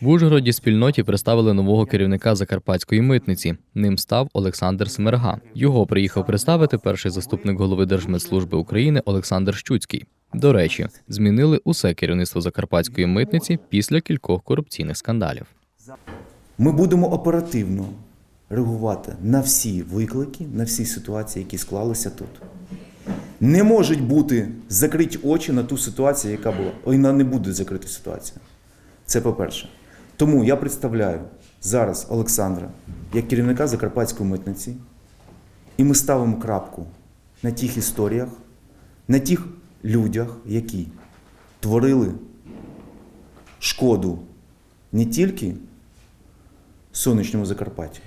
В Ужгороді спільноті представили нового керівника закарпатської митниці. Ним став Олександр Смерга. Його приїхав представити перший заступник голови Держмитслужби України Олександр Щуцький. До речі, змінили усе керівництво закарпатської митниці після кількох корупційних скандалів. Ми будемо оперативно реагувати на всі виклики, на всі ситуації, які склалися тут. Не можуть бути закриті очі на ту ситуацію, яка була. Ой, на не буде закрита ситуація. Це по-перше. Тому я представляю зараз Олександра як керівника Закарпатської митниці, і ми ставимо крапку на тих історіях, на тих людях, які творили шкоду не тільки сонячному Закарпаттю,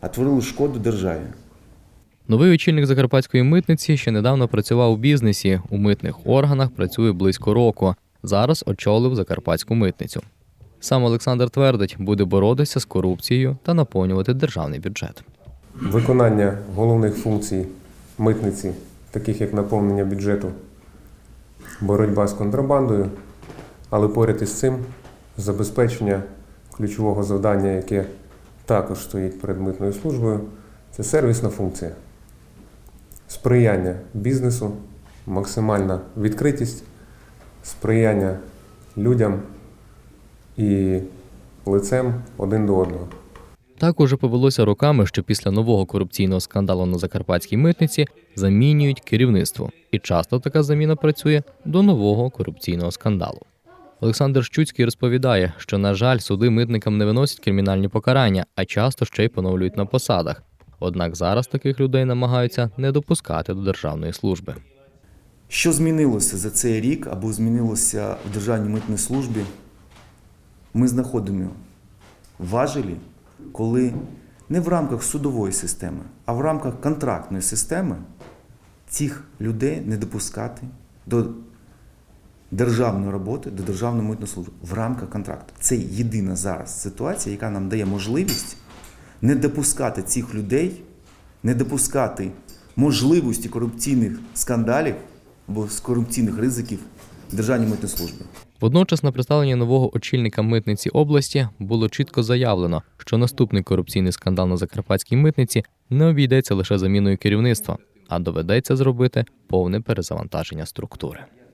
а творили шкоду державі. Новий очільник закарпатської митниці ще недавно працював у бізнесі. У митних органах працює близько року. Зараз очолив закарпатську митницю. Сам Олександр твердить, буде боротися з корупцією та наповнювати державний бюджет. Виконання головних функцій митниці, таких як наповнення бюджету, боротьба з контрабандою, але поряд із цим забезпечення ключового завдання, яке також стоїть перед митною службою, це сервісна функція. Сприяння бізнесу, максимальна відкритість, сприяння людям і лицем один до одного. Так уже повелося роками, що після нового корупційного скандалу на закарпатській митниці замінюють керівництво, і часто така заміна працює до нового корупційного скандалу. Олександр Щуцький розповідає, що, на жаль, суди митникам не виносять кримінальні покарання, а часто ще й поновлюють на посадах. Однак зараз таких людей намагаються не допускати до державної служби. Що змінилося за цей рік або змінилося в Державній митній службі? Ми знаходимо важелі, коли не в рамках судової системи, а в рамках контрактної системи цих людей не допускати до державної роботи, до Державної митної служби в рамках контракту. Це єдина зараз ситуація, яка нам дає можливість не допускати цих людей, не допускати можливості корупційних скандалів або з корупційних ризиків в Державній службі. Водночас на представленні нового очільника митниці області було чітко заявлено, що наступний корупційний скандал на закарпатській митниці не обійдеться лише заміною керівництва, а доведеться зробити повне перезавантаження структури.